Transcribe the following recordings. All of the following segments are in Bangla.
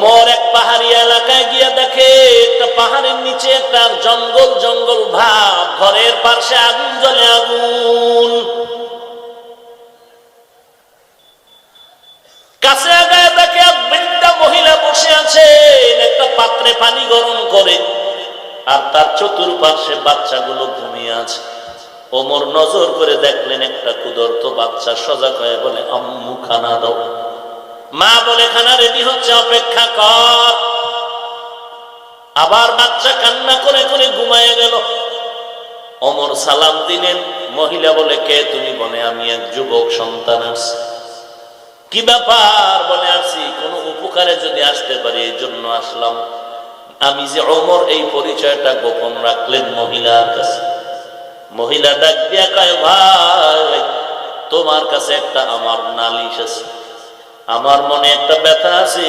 ওমর এক পাহাড়ি এলাকায় গিয়ে দেখে, একটা পাহাড়ের নিচে একটা জঙ্গল জঙ্গল ভাব, ঘরের পাশে আগুন, জ্বলে আগুন। কাছে আগায় দেখে এক বৃদ্ধা মহিলা বসে আছে, একটা পাত্রে পানি গরম করে, আর তার চতুর্পাশে বাচ্চাগুলো ঘুমিয়ে আছে। ওমর নজর করে দেখলেন একটা কুদর্ত বাচ্চা, সজাগ হয়ে বলে, আম্মু, খানা দাও। মা বলে, খানা রেডি হচ্ছে, অপেক্ষা কর। আবার বাচ্চা কান্না করে করে ঘুমায় গেল। অমর সালাম দিলেন। মহিলা বলে, কে তুমি? বলে, আমি এক যুবক, সন্তান আছি। কি ব্যাপার? বলে, আছি। কোন উপকারে যদি আসতে পারি, এই জন্য আসলাম। আমি যে অমর, এই পরিচয়টা গোপন রাখলেন মহিলার কাছে। মহিলা ডাক দিয়া কয়, ভাই, তোমার কাছে একটা আমার নালিশ আছে। আমার মনে একটা ব্যথা আছে।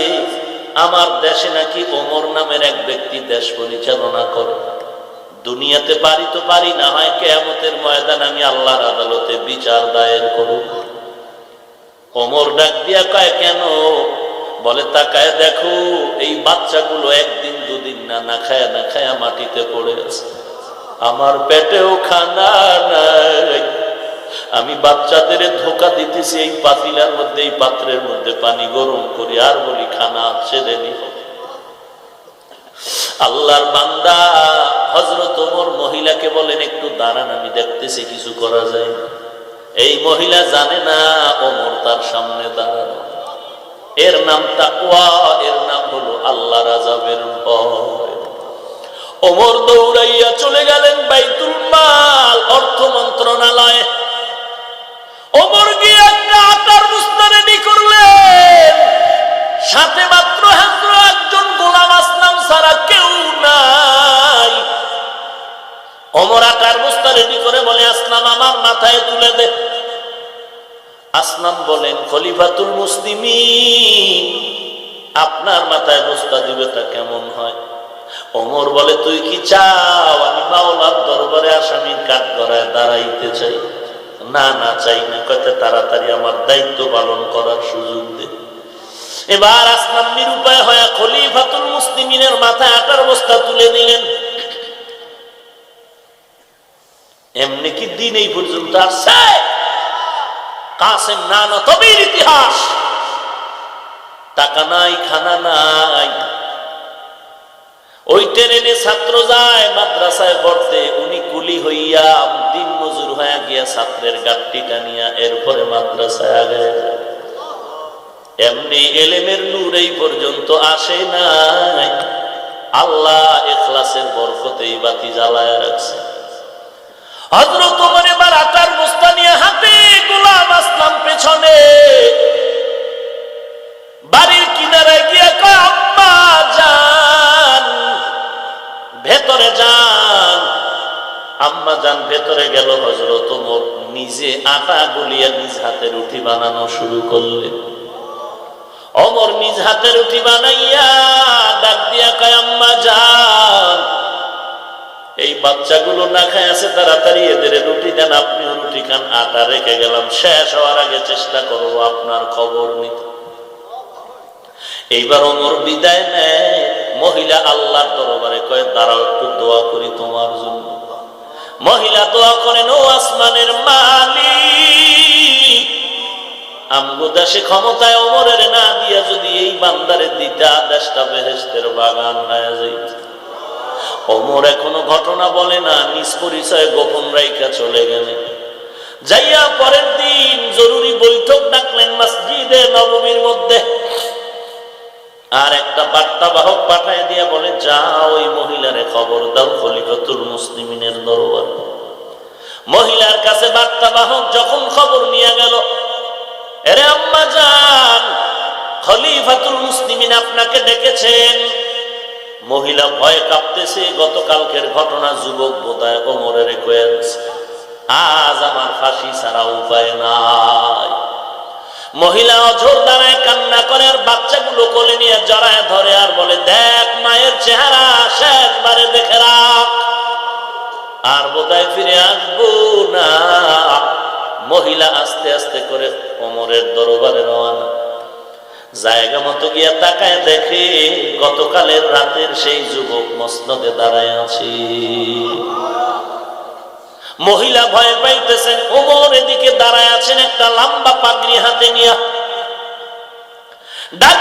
আমার দেশে নাকি ওমর নামের এক ব্যক্তি দেশ পরিচালনা করে। দুনিয়াতে পারি তো পারি, না হয় কেয়ামতের ময়দান আমি আল্লাহর আদালতে বিচার দায়ের করব ওমর ডাক দিয়া কয়, কেন? বলে, তাকায় দেখো, এই বাচ্চাগুলো একদিন দুদিন না না খায়া না খায়া মাটিতে পড়ে আছে। আমার পেটেও খানা নাই আমি বাচ্চাদের ধোকা দিতেছি, এই পাতিলার মধ্যে, এই পাত্রের মধ্যে পানি গরম করি, আর বলি, খানা ছেড়ে নিব। আল্লাহর বান্দা হজরত ওমর মহিলাকে বলেন, একটু দাঁড়ান, আমি দেখতেছি কিছু করা যায় না। এই মহিলা জানে না ওমর তার সামনে দাঁড়ানো। এর নাম তাকুয়া এর নাম হলো আল্লাহ রাজাবের ওমর দৌড়াইয়া চলে গেলেন বাইতুল মাল, অর্থ মন্ত্রণালয়ে। ওমর গিয়ে একটা আটার বস্তা রেডি করলেন। সাথে মাত্র হাত্র একজন গোলাম আসলাম ছাড়া কেউ নাই। অমর আটার বস্তা রেডি করে বলে, আসলাম আমার মাথায় তুলে দে। আসলাম বলেন, খলিফাতুল মুসলিমি আপনার মাথায় বস্তা দিবে তা কেমন হয়? অমর বলে, তুই কি চাও? আমি মাওলার দরবারে আসামির কাঠ গড়ায় দাঁড়াইতে চাই। না না চাই না কত তাড়াতাড়ি আমার দায়িত্ব পালন করার সুযোগ দে। এবার আসলাম নিরুপায় হয়ে খলিফাতুল মুসলিমিনের মাথায় আটার বস্তা তুলে দিলেন এমনি কি দিন এই পর্যন্ত আসছে? কাসেম না না তবে ইতিহাস। টাকা নাই, খানা নাই। ওই ট্রেনে ছাত্র যায়, মাদ্রাসায় পড়তে। উনি কুলি হইয়া দিন মজুর হয়ে গিয়া ছাত্রের গাঠটি টানিয়া এরপরে মাদ্রাসায় আগে এমনি এলেমের নূর এই পর্যন্ত আসে নাই। আল্লাহ এখলাসের বরকতেই বাতি জ্বালায় রাখছে। হজরত তোমার এবার আটার বস্তা নিয়ে হাতে গোলাম আসলাম পেছনে। আম্মা যান ভেতরে গেল হজরত ওমর নিজে আটা গুলিয়া নিজ হাতে রুটি বানানো শুরু করলেন অমর নিজ হাতে রুটি বানাইয়া ডাক দিয়া কয় আম্মা যান এই বাচ্চাগুলো না খায় আছে তাড়াতাড়ি, এদের রুটি দেন, আপনিও রুটি খান। আটা রেখে গেলাম, শেষ হওয়ার আগে চেষ্টা করব আপনার খবর নিতে। এইবার অমর বিদায় নেয়, মহিলা আল্লাহর দরবারে কয়ে, দাঁড়াও, একটু দোয়া করি তোমার জন্য। মহিলা দোয়া করেন, ও আসমানের মালিক, আমগো দেশে ক্ষমতায় অমরের না দিয়া যদি এই বান্দারে দিতা, দেশটা বেহেস্তের বাগান হয়ে যাইত। অমর এখনও ঘটনা বলে না, নিজ পরিচয় গোপন রাইকা চলে গেলে যাইয়া পরের দিন জরুরি বৈঠক ডাকলেন, মসজিদে নবমীর মধ্যে আর একটা বার্তা বাহক পাঠায় দিয়া বলে যা ওই মহিলারে খবর দাও খলিফাতুল মুসলিমিনের দরবার। মহিলার কাছে বার্তা বাহক যখন খবর নিয়ে গেল, এরে আম্মা যান খলিফাতুল মুসলিমিন আপনাকে ডেকেছেন। মহিলা ভয়ে কাঁপতেছে, গতকালকের ঘটনা যুবক বোধহয় ওমরের কয়েছে আজ আমার ফাঁসি ছাড়া উপায় নাই। মহিলা অঝোর দাঁড়ায় কান্না করে আর বাচ্চাগুলো কোলে নিয়ে জড়ায় ধরে আর বলে, দেখ মায়ের চেহারা, শেষবারে দেখে রাখ। আর বোধহয় ফিরে আসব না। মহিলা আস্তে আস্তে করে ওমরের দরবারে রওনা। জায়গা মতো গিয়া তাকায় দেখে গতকালের রাতের সেই যুবক মসনদে দাঁড়ায় আছে। মহিলা ভয় পাইতেছেন। ওমর এদিকে দাঁড়ায় আছেন একটা লম্বা পাগড়ি হাতে নিয়ে। ডাক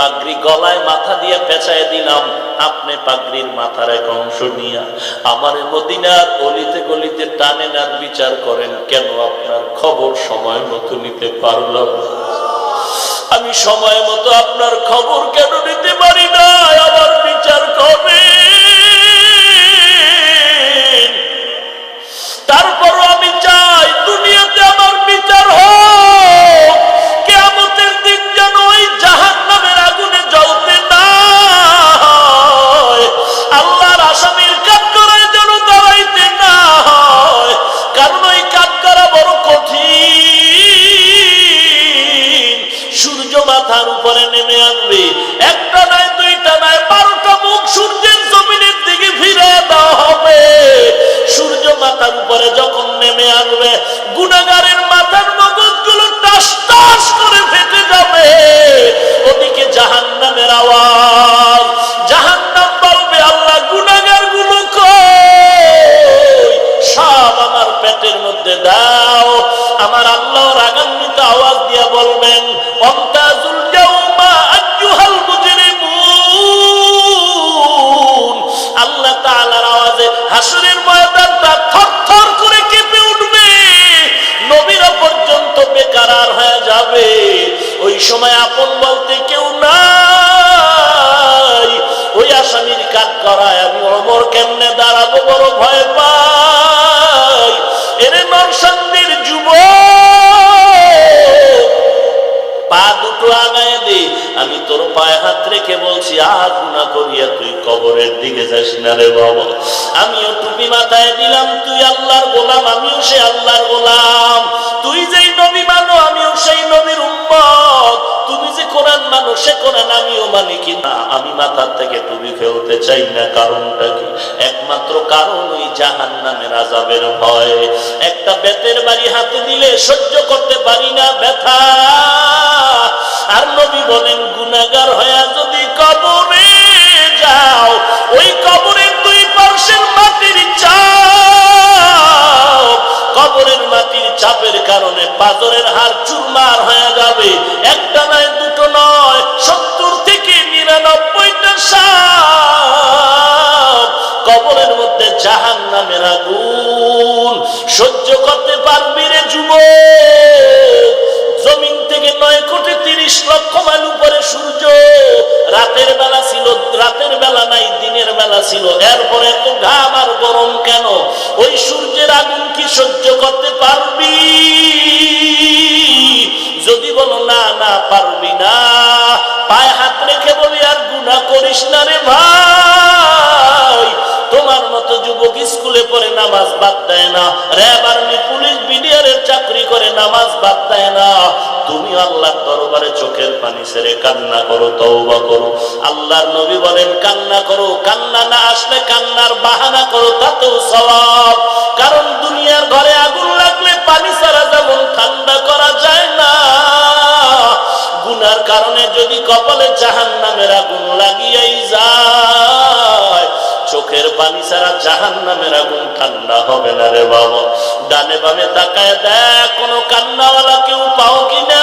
পাগড়ি গলায় মাথা দিয়ে পেঁচায় দিলাম। আপনি পাগড়ির মাথার এক অংশ নিয়া আমার মদিনার অলিতে গলিতে টানেন আর বিচার করেন, কেন আপনার খবর সময় মতো নিতে পারলাম আমি সময় মতো আপনার খবর কেন নিতে পারি না? আমার বিচার কবে? তারপর আমি চাই দুনিয়াতে আমার বিচার হোক। যখন নেমে আসবে গুণাগারের মাথার মগজগুলো টাস টাস করে সময় আপন আমি তোর পায়ে হাত রেখে বলছি আজ গুণা করিয়া তুই কবরের দিকে যাস না রে বাবা। আমিও টুপি মাথায় দিলাম, তুই আল্লাহর গোলাম, আমিও সে আল্লাহর গোলাম। তুই যেই নবী মানো, আমিও সেই নবীর উম্মত। তুমি যে সে আমিও মানি কি না? আমি মাথার থেকে চাই না, কারণটা কি? একমাত্র কারণ ওই একটা বেতের বাড়ি হাতে দিলে সহ্য করতে পারি না, ব্যথা। আর নবী বলেন গুনাগার হয়ে যদি কবরে যাও, ওই কবরের দুই পার্শ্বের মাটির চাপ, কবরের মাটির চাপের কারণে পাজরের হার চুরমার হয়ে যাবে। একটা নয়, দুটো নয়, সত্তর থেকে নিরানব্বইটা সাপ কবরের মধ্যে জাহান নামের আগুন সহ্য করতে তিরিশ লক্ষ মাইল উপরে সূর্য। রাতের বেলা ছিল, রাতের বেলা নাই, দিনের বেলা ছিল। এরপরে এত ঘাম আর গরম কেন? ওই সূর্যের আগুন কি সহ্য করতে পারবি? যদি বলো, না না, পারবি না। পায়ে হাত রেখে বলি, আর গুণা করিস না রে ভাই। তোমার মতো যুবক স্কুলে পড়ে নামাজ বাদ দেয় না। র্যাব আর্মি পুলিশ বিডিআরের করে নামাজ বাদ দেয় না। তুমি আল্লাহর দরবারে চোখের পানি ছেড়ে কান্না করো, তওবা করো। আল্লাহর নবী বলেন, কান্না করো, কান্না না আসলে কান্নার বাহানা করো, তাতেও সওয়াব। কারণ দুনিয়ার ঘরে আগুন লাগলে পানি ছাড়া যেমন ঠান্ডা করা যায় না। গুনার কারণে যদি কপালে জাহান নামের আগুন লাগিয়াই যায় চোখের পানি ছাড়া জাহান নামের আগুন ঠান্ডা হবে না রে বাবা। ডানে বামে তাকায় দেখ, কোনো কান্নাওয়ালা কেউ পাও কিনা?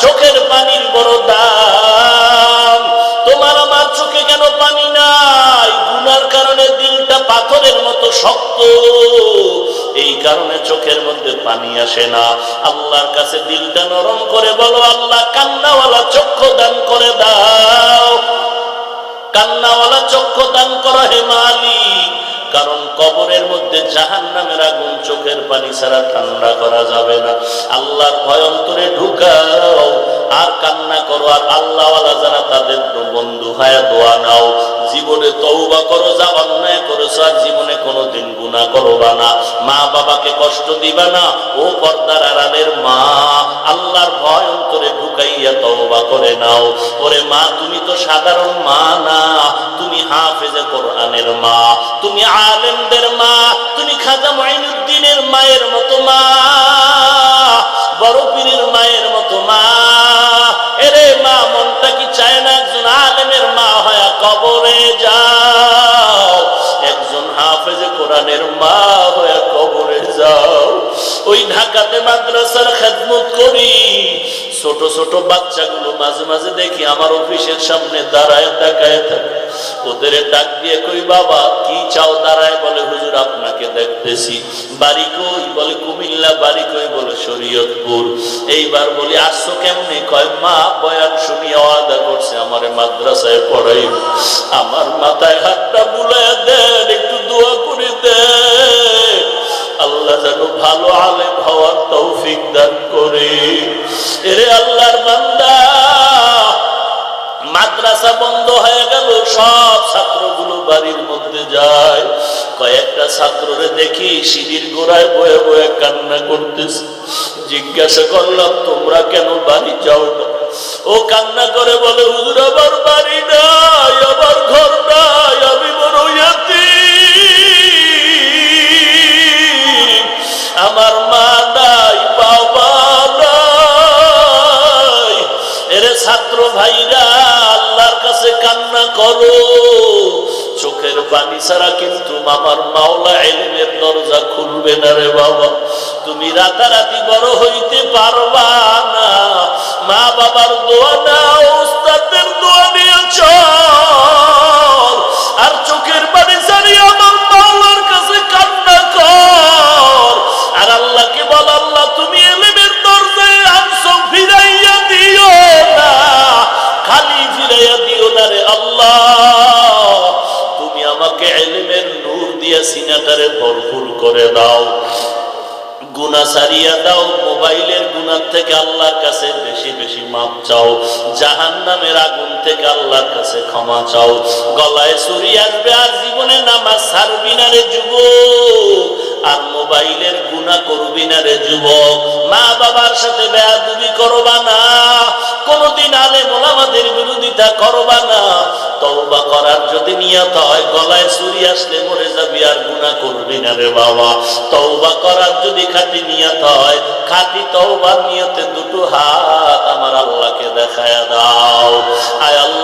চোখের পানির বড় দাম। তোমার আমার চোখে কেন পানি নাই? গুনার কারণে দিলটা পাথরের মতো শক্ত। এই কারণে চোখের মধ্যে পানি আসে না। আল্লাহর কাছে দিলটা নরম করে বলো, আল্লাহ, কান্নাওয়ালা চক্ষু দান করে দাও। কান্নাওয়ালা চক্ষু দান করো হে মালিক। কারণ কবরের মধ্যে জাহান নামের আগুন চোখের পানি ছাড়া ঠান্ডা করা যাবে না। আল্লাহর ভয়ন্তরে ঢুকাও, আর কান্না করো, আর আল্লাহওয়ালা যারা তাদের বন্ধু হায়া, দোয়া নাও। জীবনে তৌবা করো, যা অন্যায় করেছ, আর জীবনে কোনোদিন গুণা করবা না। মা বাবাকে কষ্ট দিবা না। ও পর্দার আড়ালের মা, আল্লাহর ভয় অন্তরে তওবা করে নাও। ওরে মা, তুমি তো সাধারণ মা না। তুমি হাফেজে কোরআনের মা। তুমি আলেমদের মা। তুমি খাজা মাইনুদ্দিনের মায়ের মতো মা। বড় পীরের মায়ের মতো মা। এরে মা, মনটা কি চায় না একজন আলেমের মা হয় কবরে যাও? একজন হাফেজে কোরআনের মা ঢাকাতে মাদ্রাসার খেদমত করি। ছোট ছোট বাচ্চাগুলো মাঝে মাঝে দেখি আমার অফিসের সামনে দাঁড়ায়, তাকায় থাকে। ওদের ডাক দিয়ে কই, বাবা, কি চাও দাঁড়ায় বলে, হুজুর আপনাকে দেখতেছি। বাড়ি কই বলে, কুমিল্লা, বাড়ি কই বলে, শরীয়তপুর। এইবার বলি, আসছো কেমনে? কয়, মা, বয়ান শুনিয়া ওয়াদা করছে, আমার মাদ্রাসায় পড়াই আমার মাথায় হাতটা বুলায় দেন ভালো আলেম হওয়ার তৌফিক দান করে। এরে আল্লাহর বান্দা, মাদ্রাসা বন্ধ হয়ে গেল, সব ছাত্রগুলো বাড়ির মধ্যে যায়। কয়েকটা ছাত্ররে দেখি সিঁড়ির গোড়ায় বয়ে বয়ে কান্না করতেছে। জিজ্ঞাসা করলাম, তোমরা কেন বাড়ি যাও না? ও কান্না করে বলে, হুজুর, আমার বাড়ি নাই, আমার ঘর নাই, আমি বড় ইয়াতীম। আমার মা নাই বাবা নাই এরে ছাত্র ভাইরা, আল্লাহর কাছে কান্না করো। চোখের পানি ছাড়া কিন্তু আমার মাওলা এলিমের দরজা খুলবে না রে বাবা। তুমি রাতারাতি বড় হইতে পারবা না। মা বাবার দোয়া না ওস্তাদের দোয়া নিয়ে চল। আর চোখের পানি ছাড়িয়ে আমার মাওলার কাছে কান্না কর। আর আল্লাহকে বল, আল্লাহ, তুমি এলিমের দরজায় আনছো, ফিরাইয়া দিও না, খালি ফিরাইয়া দিও না রে আল্লাহ। তুমি আমাকে এলিমের নূর দিয়া সিনাটারে ভরপুর করে দাও। গুনা সারিয়া দাও, মোবাইলের গুনার থেকে আল্লাহর কাছে বেশি বেশি মাপ চাও। জাহান নামের আগুন থেকে আল্লাহর কাছে ক্ষমা চাও। গলায় চুরি আসবে, আর জীবনে নামাজ ছাড়বি না যুবক। আর মোবাইলের গুণা করবি না রে যুবক। মা বাবার সাথে বেয়াদুবি করবা না। কোনদিন আলে মোলামাদের বিরোধিতা করবা না। তওবা করার যদি নিয়ত হয়, গলায় চুরি আসলে মরে যাবি আর গুণা করবি না রে বাবা। তওবা করার যদি খাঁটি নিয়ত হয়, খাঁটি তওবার নিয়তে দুটো হাত আমার আল্লাহকে দেখায় দাও। আয় আল্লাহ